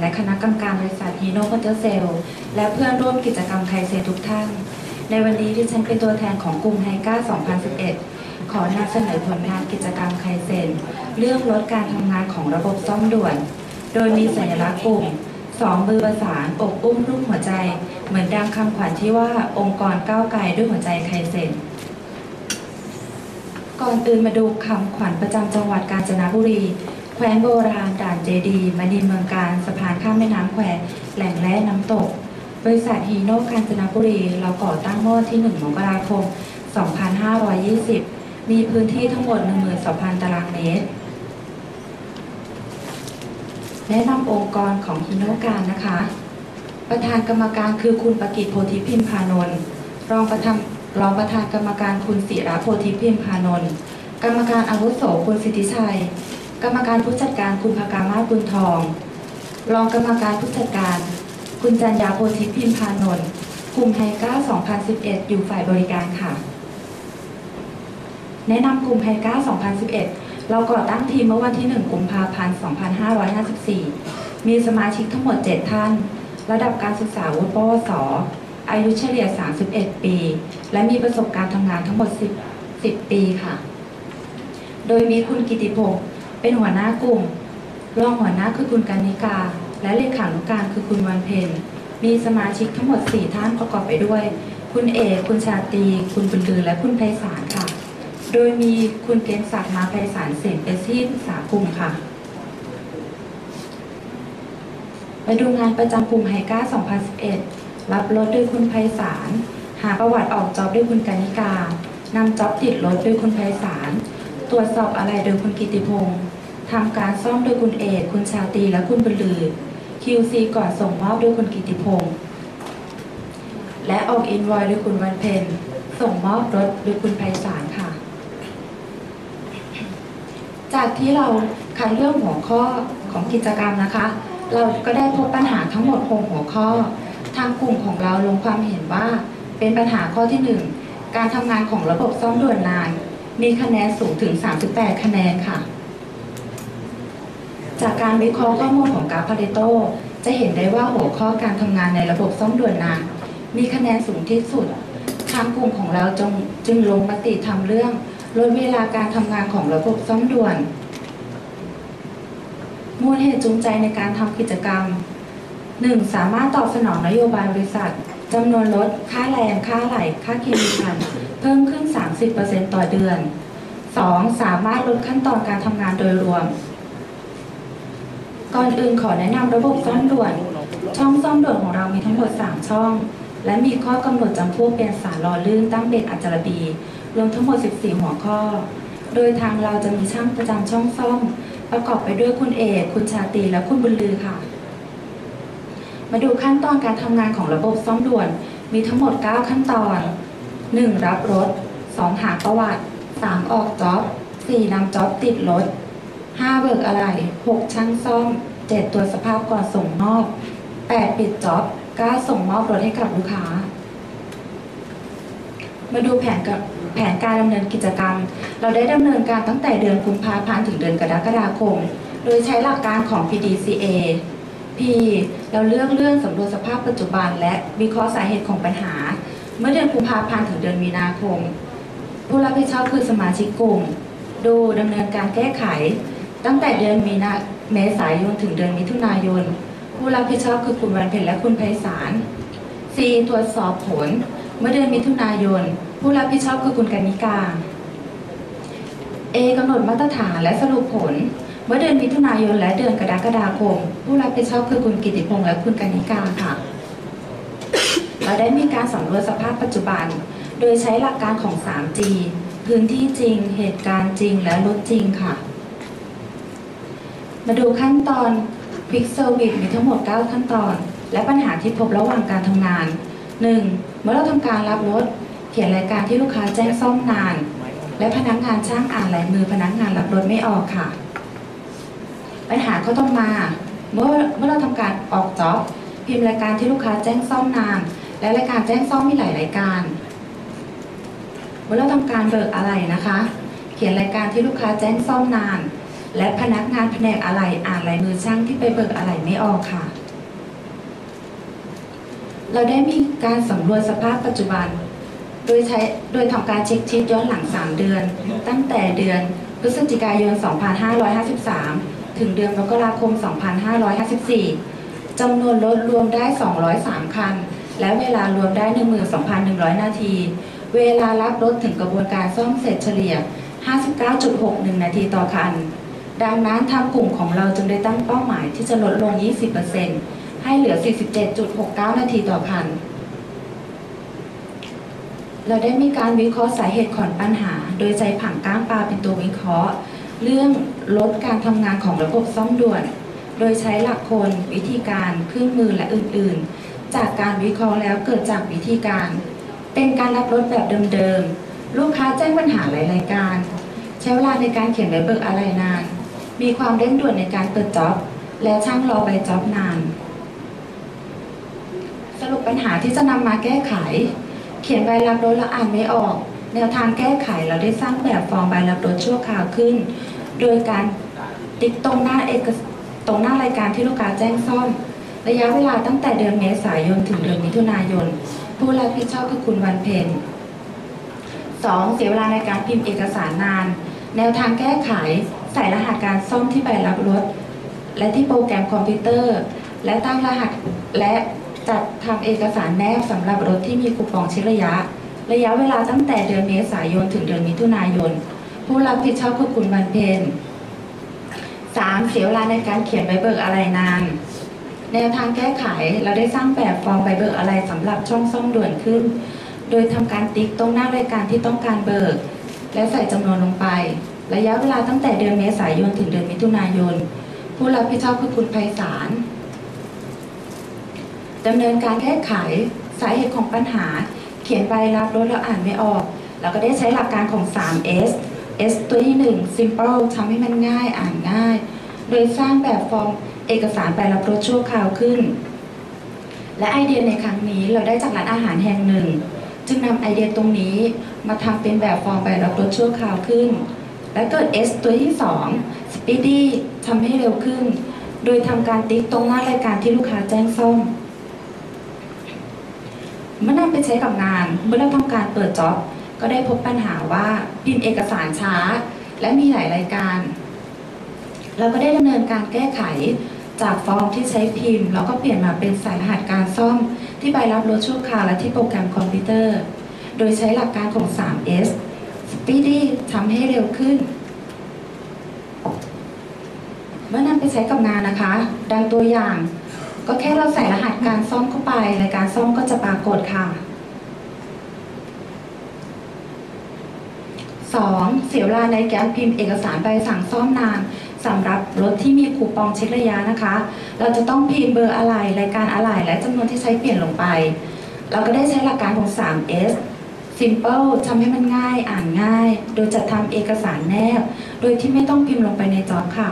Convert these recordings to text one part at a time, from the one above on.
และคณะกรรมการบริษัทฮีโน่คอนเตอร์เซลและเพื่อนร่วมกิจกรรมไคเซทุกท่าน ในวันนี้ที่ฉันเป็นตัวแทนของกลุ่มไฮก้า 2011 ขอนำเสนอผลงานกิจกรรมไคเซนเรื่องลดการทำงานของระบบซ่อมด่วน โดยมีสัญลักษณ์กลุ่มสองมือประสานอกอุ้มรูปหัวใจ เหมือนดังคำขวัญที่ว่าองค์กรก้าวไกลด้วยหัวใจไคเซนก่อนอื่นมาดูคำขวัญประจำจังหวัดกาญจนบุรี แคว้นโบราณด่านเจดีมณีเมืองการสะพานข้ามแม่น้ำแควแหล่งแร่น้ำตก บริษัทฮีโน่กาญจนบุรีเราก่อตั้งเมื่อวันที่ 1 มกราคม 2520 มีพื้นที่ทั้งหมด 12,000 ตารางเมตร แนะนำองค์กรของฮีโน่การนะคะ ประธานกรรมการคือคุณประกิตโพธิพิมพานนท์รองประธานรองประธานกรรมการคุณศิระโพธิพิมพานนท์กรรมการอาวุโสคุณสิทธิชัย กรรมการผู้จัดการคุณภากามาศบุญทอง รองกรรมการผู้จัดการ คุณจันยาโพธิพิมพานนท์กลุ่มไฮก้า 2011 อยู่ฝ่ายบริการค่ะ แนะนำกลุ่มไฮก้า 2011 เราก่อตั้งทีมเมื่อวันที่ 1 กุมภาพันธ์ 2554 มีสมาชิกทั้งหมด 7 ท่าน ระดับการศึกษาวุฒิปวส อายุเฉลี่ย 31 ปี และมีประสบการณ์ทำงานทั้งหมด 10 10 ปีค่ะ โดยมีคุณกิติพงศ์ เป็นหัวหน้ากลุ่ม รองหัวหน้าคือคุณกานิกา และเลขานุการคือคุณวันเพ็ญมีสมาชิกทั้งหมด 4 ท่านประกอบไปด้วย คุณเอกคุณชาตี คุณบุญลือ และคุณไพศาลค่ะ โดยมีคุณเกณฑ์ศักดิ์มาไพศาลเสนเป็นที่ปรึกษากลุ่มค่ะ ไปดูงานประจำกลุ่มไฮก้า 2011 รับรถด้วยคุณไพศาล หาประวัติออกจ็อบด้วยคุณกานิกานำจ็อบติดรถด้วยคุณไพศาล ตรวจสอบอะไรโดยคุณกิติพงศ์ ทำการซ่อมโดยคุณเอก คุณชาตีและคุณบุลือ QC ก่อนส่งมอบด้วยคุณกิติพงศ์และออกอินวอยด้วยคุณวันเพ็ญส่งมอบรถโดยคุณไพศาลค่ะ จากที่เราคัดเรื่องหัวข้อของกิจกรรมนะคะ เราก็ได้พบปัญหาทั้งหมด6หัวข้อ ทางกลุ่มของเราลงความเห็นว่า เป็นปัญหาข้อที่ 1 การทำงานของระบบซ่อมด่วนนาน มีคะแนนสูงถึง 38 คะแนนค่ะ จากการวิเคราะห์ข้อมูลของกราฟพาเรโตจะเห็นได้ว่าหัวข้อการทำงานในระบบซ่อมด่วนนานมีคะแนนสูงที่สุด ทางกลุ่มของเราจงจึงลงมติทำเรื่องลดเวลาการทำงานของระบบซ่อมด่วน มูลเหตุจูงใจในการทำกิจกรรม 1. สามารถตอบสนองนโยบายบริษัทจำนวนลดค่าแรงค่าไหลค่าเคมีพันเพิ่มขึ้น 30%ต่อเดือน 2. สามารถลดขั้นตอนการทำงานโดยรวม ก่อนอื่นขอแนะนำระบบซ่อมด่วน ช่องซ่อมด่วนของเรามีทั้งหมด 3 ช่อง และมีข้อกำหนดจำพวกเป็นสารหล่อลื่นตั้งเบ็ดอัจจารบี รวมทั้งหมด 14 หัวข้อ โดยทางเราจะมีช่างประจำช่องซ่อม ประกอบไปด้วยคุณเอก คุณชาตรีและคุณบุญลือค่ะ มาดูขั้นตอนการทำงานของระบบซ่อมด่วน มีทั้งหมด 9 ขั้นตอน 1. รับรถ 2. หาประวัติ 3. ออกจ็อบ 4. นำจ็อบติดรถ 5. เบิกอะไร 6. ช่างซ่อม 7. ตรวสภาพก่อนส่งมอบ 8. ปิดจ็อบ 9. ส่งมอบรถให้กับลูกค้า มาดูแผนกับแผนการดำเนินกิจกรรม เราได้ดำเนินการตั้งแต่เดือนกุมภาพันธ์ถึงเดือนกรกฎาคม โดยใช้หลักการของ PDCA P เราเลือกเรื่องสำรวจสภาพปัจจุบัน และวิเคราะห์สาเหตุของปัญหา เมื่อเดือนกุมภาพันธ์ถึงเดือนมีนาคม ผู้รับผิดชอบคือสมาชิกกลุ่ม ดูดำเนินการแก้ไข ตั้งแต่เดือนมีนาเมษายนถึงเดือนมิถุนายน ผู้รับผิดชอบคือคุณวันเพ็ญและคุณไพศาล C ตรวจสอบผล เมื่อเดือนมิถุนายน ผู้รับผิดชอบคือคุณกนิกา A กำหนดมาตรฐานและสรุปผล เมื่อเดือนมิถุนายนและเดือนกรกฎาคม ผู้รับผิดชอบคือคุณกิติพงษ์และคุณกนิกาค่ะ เราได้มีการสำรวจสภาพปัจจุบัน โดยใช้หลักการของ 3G พื้นที่จริง เหตุการณ์จริงและรถจริงค่ะ มาดูขั้นตอน Quick Service มีทั้งหมด 9 ขั้นตอน และปัญหาที่พบระหว่างการทำงาน 1. เมื่อเราทำการรับรถ เขียนรายการที่ลูกค้าแจ้งซ่อมนาน และพนักงานช่างอ่านลายมือพนักงานรับรถไม่ออกค่ะ ปัญหาก็ต้องมา เมื่อเมื่อเราทำการออกจ็อบพิมพ์รายการที่ลูกค้าแจ้งซ่อมนาน และรายการแจ้งซ่อมมีหลายรายการ เมื่อเราทำการเบิกอะไรนะคะ เขียนรายการที่ลูกค้าแจ้งซ่อมนาน และพนักงานแผนกอะไหล่อ่านลายมือช่างที่ไปเบิกอะไหล่ไม่ออกค่ะ เราได้มีการสำรวจสภาพปัจจุบัน โดยใช้โดยทำการเช็คชีตย้อนหลัง 3 เดือน ตั้งแต่เดือนพฤศจิกายน 2553 ถึงเดือนมกราคม 2554 จำนวนรถรวมได้ 203 คัน และเวลารวมได้ 12,100 นาที เวลารับรถถึงกระบวนการซ่อมเสร็จเฉลี่ย 59.61 นาทีต่อคัน ดังนั้นทางกลุ่มของเราจึงได้ตั้งเป้าหมายที่จะลดลง 20%ให้เหลือ 47.69 นาทีต่อคัน เราได้มีการวิเคราะห์สาเหตุของปัญหา โดยใช้ผังก้างปลาเป็นตัววิเคราะห์ เรื่องลดการทำงานของระบบซ่อมด่วน โดยใช้หลักคนวิธีการเครื่องมือและอื่น ๆ จากการวิเคราะห์แล้วเกิดจากวิธีการ เป็นการรับรถแบบเดิม ๆ ลูกค้าแจ้งปัญหาหลายรายการใช้เวลาในการเขียนใบเบิกอะไรนาน มีความเร่งด่วนในการเปิดจ็อบ และช่างรอใบจ็อบนาน สรุปปัญหาที่จะนำมาแก้ไข เขียนใบรับรถแล้วอ่านไม่ออก แนวทางแก้ไขเราได้สร้างแบบฟอร์มใบรับรถชั่วคราวขึ้น โดยการติ๊กตรงหน้าเอกตรงหน้ารายการที่ลูกค้าแจ้งซ่อม ระยะเวลาตั้งแต่เดือนเมษายนถึงเดือนมิถุนายน ผู้รับผิดชอบคือคุณวันเพ็ญ 2. เสียเวลาในการพิมพ์เอกสารนาน แนวทางแก้ไข ใส่รหัสการซ่อมที่ใบรับรถ และที่โปรแกรมคอมพิวเตอร์ และตั้งรหัสและจัดทำเอกสารแนบสำหรับรถที่มีคูปองเช็คระยะ ระยะเวลาตั้งแต่เดือนเมษายนถึงเดือนมิถุนายน ผู้รับผิดชอบคือคุณวันเพ็ญ 3. เสียเวลาในการเขียนใบเบิกอะไรนาน แนวทางแก้ไขเราได้สร้างแบบฟอร์มใบเบิกอะไรสำหรับช่องซ่อมด่วนขึ้น โดยทำการติ๊กตรงหน้ารายการที่ต้องการเบิก และใส่จำนวนลงไป ระยะเวลาตั้งแต่เดือนเมษายนถึงเดือนมิถุนายน ผู้รับผิดชอบคือคุณไพศาลดำเนินการแก้ไขสาเหตุของปัญหา เขียนใบรับรถแล้วอ่านไม่ออก เราก็ได้ใช้หลักการของ 3S S ตัวที่ 1 simple ทำให้มันง่ายอ่านง่าย โดยสร้างแบบฟอร์มเอกสารใบรับรถชั่วคราวขึ้น และไอเดียในครั้งนี้เราได้จากร้านอาหารแห่งหนึ่ง จึงนำไอเดียตรงนี้มาทำเป็นแบบฟอร์มใบรับรถชั่วคราวขึ้น และเกิด S ตัวที่ 2 Speedy ทำให้เร็วขึ้น โดยทำการติ๊กตรงหน้ารายการที่ลูกค้าแจ้งซ่อมเมื่อนำไปใช้กับงาน เมื่อเราทำการเปิดจ็อบ ก็ได้พบปัญหาว่าพิมพ์เอกสารช้า และมีหลายรายการ เราก็ได้ดำเนินการแก้ไขจากฟอร์มที่ใช้พิมพ์ แล้วก็เปลี่ยนมาเป็นสายรหัสการซ่อม ที่ใบรับรถชั่วคราวและที่โปรแกรมคอมพิวเตอร์ โดยใช้หลักการของ 3S Speedy ทำให้เร็วขึ้น เมื่อนำไปใช้กับงานนะคะ ดังตัวอย่าง ก็แค่เราใส่รหัสการซ่อมเข้าไปรายการซ่อมก็จะปรากฏค่ะ 2. เสียเวลาในการพิมพ์เอกสารใบสั่งซ่อมนานสำหรับรถที่มีคูปองเช็คระยะนะคะ เราจะต้องพิมพ์เบอร์อะไรรายการอะไรและจำนวนที่ใช้เปลี่ยนลงไป เราก็ได้ใช้หลักการของ 3S Simple ทำให้มันง่ายอ่านง่าย โดยจัดทำเอกสารแนบ โดยที่ไม่ต้องพิมพ์ลงไปในจ็อบค่ะ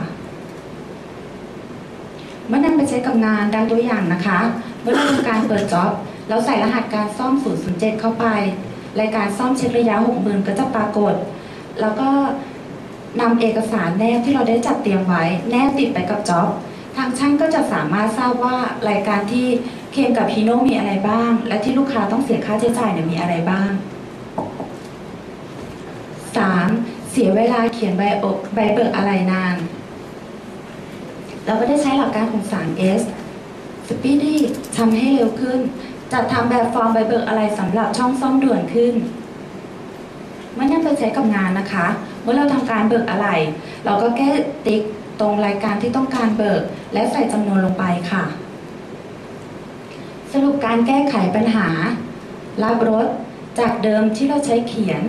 เมื่อนำไปใช้กับงานดังตัวอย่างนะคะ เมื่อเราทำการเปิดจ็อบเราใส่รหัสการซ่อม 007 เข้าไป รายการซ่อมเช็คระยะ 60,000 ก็จะปรากฏ แล้วก็นำเอกสารแนบที่เราได้จัดเตรียมไว้ แนบติดไปกับจ็อบทางช่างก็จะสามารถทราบว่ารายการที่เคลมกับฮีโน่มีอะไรบ้าง และที่ลูกค้าต้องเสียค่าใช้จ่ายเนี่ยมีอะไรบ้าง 3. เสียเวลาเขียนใบอกใบเบิกอะไรนาน เราก็ได้ใช้หลักการของ 3S Speedy ทำให้เร็วขึ้น จัดทำแบบฟอร์มใบเบิกอะไรสำหรับช่องซ่อมด่วนขึ้นเมื่อนำไปใช้กับงานนะคะ เมื่อเราทำการเบิกอะไร เราก็แก้ติ๊กตรงรายการที่ต้องการเบิก และใส่จำนวนลงไปค่ะ สรุปการแก้ไขปัญหา รับรถจากเดิมที่เราใช้เขียน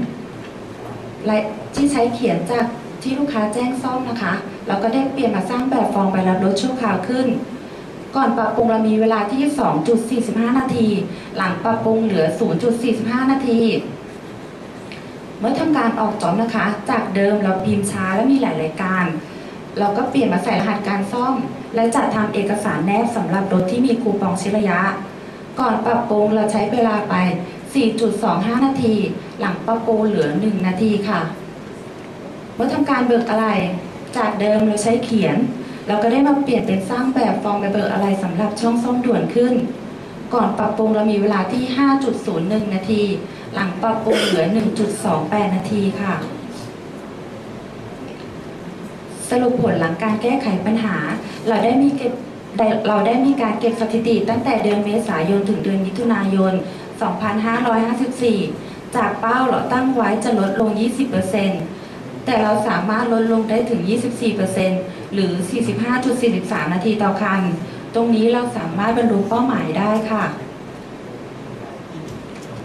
ที่ใช้เขียนจากที่ลูกค้าแจ้งซ่อมนะคะ เราก็ได้เปลี่ยนมาสร้างแบบฟอร์มใบรับรถชั่วคราวขึ้น ก่อนปรับปรุงเรามีเวลาที่ 2.45 นาที หลังปรับปรุงเหลือ 0.45 นาที เมื่อทำการออกจอบนะคะ จากเดิมเราพิมพ์ช้าและมีหลายรายการ เราก็เปลี่ยนมาใส่รหัสการซ่อม และจัดทำเอกสารแนบสำหรับรถที่มีคูปองชิระยะ ก่อนปรับปรุงเราใช้เวลาไป 4.25 นาที หลังปรับปรุงเหลือ1นาทีค่ะเมื่อทำการเบิกอะไร จากเดิมเราใช้เขียน เราก็ได้มาเปลี่ยนเป็นสร้างแบบฟอร์มแบบเบอร์อะไรสำหรับช่องซ่อมด่วนขึ้น ก่อนปรับปรุงเรามีเวลาที่ 5.01 นาที หลังปรับปรุงเหลือ 1.28 นาทีค่ะ สรุปผลหลังการแก้ไขปัญหา เราได้มีเก็บเราได้มีการเก็บสถิติตั้งแต่เดือนเมษายนถึงเดือนมิถุนายน 2554 จากเป้าเราตั้งไว้จะลดลง 20%แต่เราสามารถลดลงได้ถึง 24%หรือ 45.43 นาทีต่อคัน ตรงนี้เราสามารถบรรลุเป้าหมายได้ค่ะ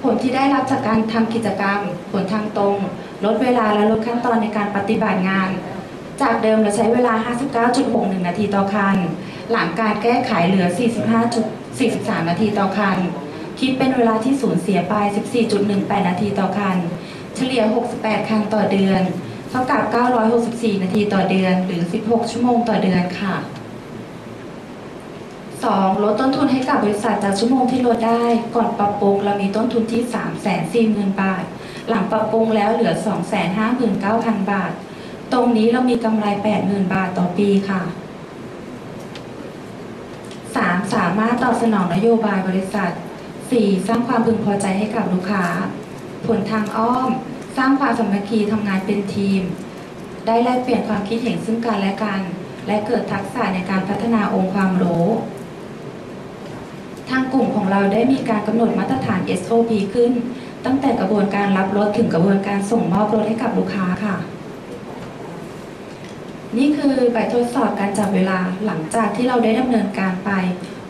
ผลที่ได้รับจากการทำกิจกรรม ผลทางตรง ลดเวลาและลดขั้นตอนในการปฏิบัติงาน จากเดิมเราใช้เวลา 59.61 นาทีต่อคัน หลังการแก้ไขเหลือ 45.43 นาทีต่อคัน คิดเป็นเวลาที่สูญเสียไป 14.18 นาทีต่อคัน เฉลี่ย 68 คันต่อเดือน เท่ากับ 964 นาทีต่อเดือน หรือ 16 ชั่วโมงต่อเดือนค่ะ 2. ลดต้นทุนให้กับบริษัทจากชั่วโมงที่ลดได้ ก่อนปรับปรุงเรามีต้นทุนที่ 340,000 บาท หลังปรับปรุงแล้วเหลือ 259,000 บาท ตรงนี้เรามีกำไร 80,000 บาทต่อปีค่ะ 3. สามารถตอบสนองนโยบายบริษัท 4. สร้างความพึงพอใจให้กับลูกค้า ผลทางอ้อม สร้างความสามัคคีทำงานเป็นทีม ได้แลกเปลี่ยนความคิดเห็นซึ่งกันและกัน และเกิดทักษะในการพัฒนาองค์ความรู้ทางกลุ่มของเราได้มีการกำหนดมาตรฐาน SOP ขึ้น ตั้งแต่กระบวนการรับรถถึงกระบวนการส่งมอบรถให้กับลูกค้าค่ะ นี่คือใบทดสอบการจับเวลาหลังจากที่เราได้ดำเนินการไป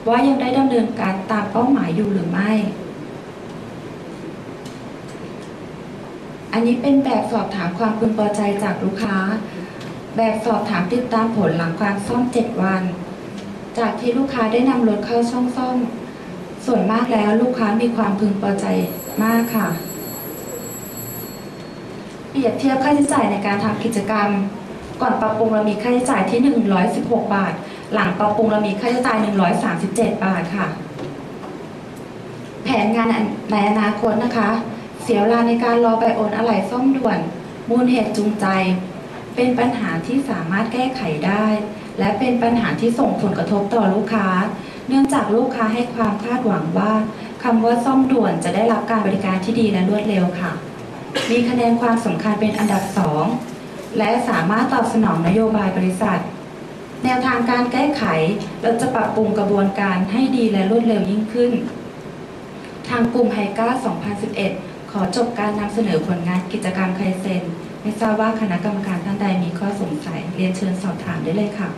ว่ายังได้ดำเนินการตามเป้าหมายอยู่หรือไม่ อันนี้เป็นแบบสอบถามความพึงพอใจจากลูกค้า แบบสอบถามติดตามผลหลังการซ่อม 7 วัน จากที่ลูกค้าได้นำรถเข้าช่องซ่อม ส่วนมากแล้วลูกค้ามีความพึงพอใจมากค่ะ เปรียบเทียบค่าใช้จ่ายในการทำกิจกรรม ก่อนปรับปรุงเรามีค่าใช้จ่ายที่ 116 บาท หลังปรับปรุงเรามีค่าใช้จ่าย 137 บาทค่ะ แผนงานในอนาคตนะคะ เสียเวลาในการรอใบโอนอะไหล่ซ่อมด่วน มูลเหตุจูงใจ เป็นปัญหาที่สามารถแก้ไขได้ และเป็นปัญหาที่ส่งผลกระทบต่อลูกค้า เนื่องจากลูกค้าให้ความคาดหวังว่าคำว่าซ่อมด่วนจะได้รับการบริการที่ดีและรวดเร็วค่ะ มีคะแนนความสำคัญเป็นอันดับสองและสามารถตอบสนองนโยบายบริษัท แนวทางการแก้ไขเราจะปรับปรุงกระบวนการให้ดีและรวดเร็วยิ่งขึ้น ทางกลุ่มไฮก้า 2011 ขอจบการนำเสนอผลงานกิจกรรมไคเซน ไม่ทราบว่าคณะกรรมการท่านใดมีข้อสงสัย เรียนเชิญสอบถามได้เลยค่ะ